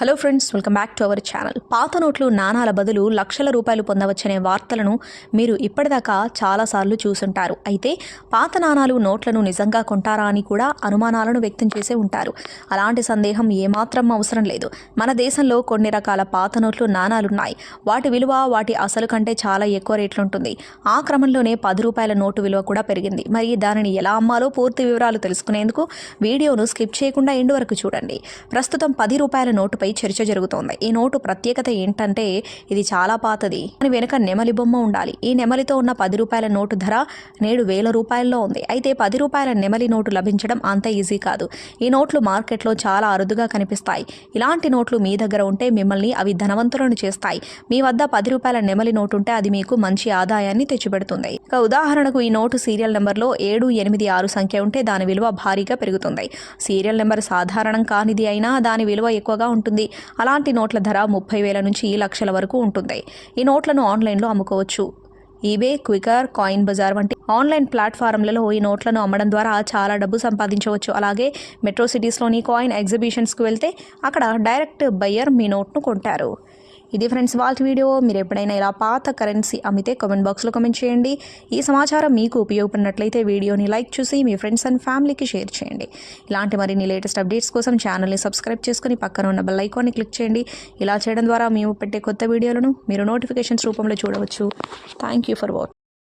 Hello friends welcome back to our channel పాత నోట్లు నాణాల బదులు లక్షల రూపాయలు పొందవచ్చనే వార్తలను మీరు ఇప్పటిదాకా చాలాసార్లు చూసుంటారు. అయితే పాత నాణాలు నోట్లను నిజంగా కొంటారా అని కూడా అనుమానాలను వ్యక్తం చేసే ఉంటారు. అలాంటి సందేహం ఏమాత్రం అవసరం లేదు. మన దేశంలో కొన్ని రకాల పాత నోట్లు నాణాలున్నాయి. వాటి విలువ వాటి అసలు కంటే చాలా ఎక్కువ రేట్లుంటుంది. ఆ క్రమంలోనే పది రూపాయల నోటు విలువ కూడా పెరిగింది. మరి దానిని ఎలా అమ్మాలో పూర్తి వివరాలు తెలుసుకునేందుకు వీడియోను స్కిప్ చేయకుండా ఎండు వరకు చూడండి. ప్రస్తుతం పది రూపాయల నోటుపై చర్చ జరుగుతోంది. ఈ నోటు ప్రత్యేకత ఏంటంటే ఇది చాలా పాతది. దాని వెనుక నెమలి బొమ్మ ఉండాలి. ఈ నెమలితో ఉన్న పది రూపాయల నోటు ధర నేడు వేల రూపాయల్లో ఉంది. అయితే పది రూపాయల నెమలి నోటు లభించడం అంత ఈజీ కాదు. ఈ నోట్లు మార్కెట్లో చాలా అరుదుగా కనిపిస్తాయి. ఇలాంటి నోట్లు మీ దగ్గర ఉంటే మిమ్మల్ని అవి ధనవంతులను చేస్తాయి. మీ వద్ద పది రూపాయల నెమలి నోటు ఉంటే అది మీకు మంచి ఆదాయాన్ని తెచ్చిపెడుతుంది. ఇక ఉదాహరణకు ఈ నోటు సీరియల్ నెంబర్లో ఏడు ఎనిమిది ఆరు సంఖ్య ఉంటే దాని విలువ భారీగా పెరుగుతుంది. సీరియల్ నెంబర్ సాధారణం కానిది అయినా దాని విలువ ఎక్కువగా ఉంటుంది ఉంటుంది అలాంటి నోట్ల ధర ముప్పై వేల నుంచి లక్షల వరకు ఉంటుంది. ఈ నోట్లను ఆన్లైన్లో అమ్ముకోవచ్చు. ఈబే క్వికర్ కాయిన్ బజార్ వంటి ఆన్లైన్ ప్లాట్ఫారంలలో ఈ నోట్లను అమ్మడం ద్వారా చాలా డబ్బు సంపాదించవచ్చు. అలాగే మెట్రో సిటీస్లోని కాయిన్ ఎగ్జిబిషన్స్కి వెళ్తే అక్కడ డైరెక్ట్ బయ్యర్ మీ నోట్ను కొంటారు. ఇది ఫ్రెండ్స్ వాళ్ళ వీడియో. మీరు ఎప్పుడైనా ఇలా పాత కరెన్సీ అమ్మితే కామెంట్ బాక్స్లో కమెంట్ చేయండి. ఈ సమాచారం మీకు ఉపయోగపడినట్లయితే వీడియోని లైక్ చూసి మీ ఫ్రెండ్స్ అండ్ ఫ్యామిలీకి షేర్ చేయండి. ఇలాంటి మరిన్ని లేటెస్ట్ అప్డేట్స్ కోసం ఛానల్ని సబ్స్క్రైబ్ చేసుకుని పక్కన ఉన్న బెల్ ఐకాన్ని క్లిక్ చేయండి. ఇలా చేయడం ద్వారా మేము పెట్టే కొత్త వీడియోలను మీరు నోటిఫికేషన్స్ రూపంలో చూడవచ్చు. Thank you for watch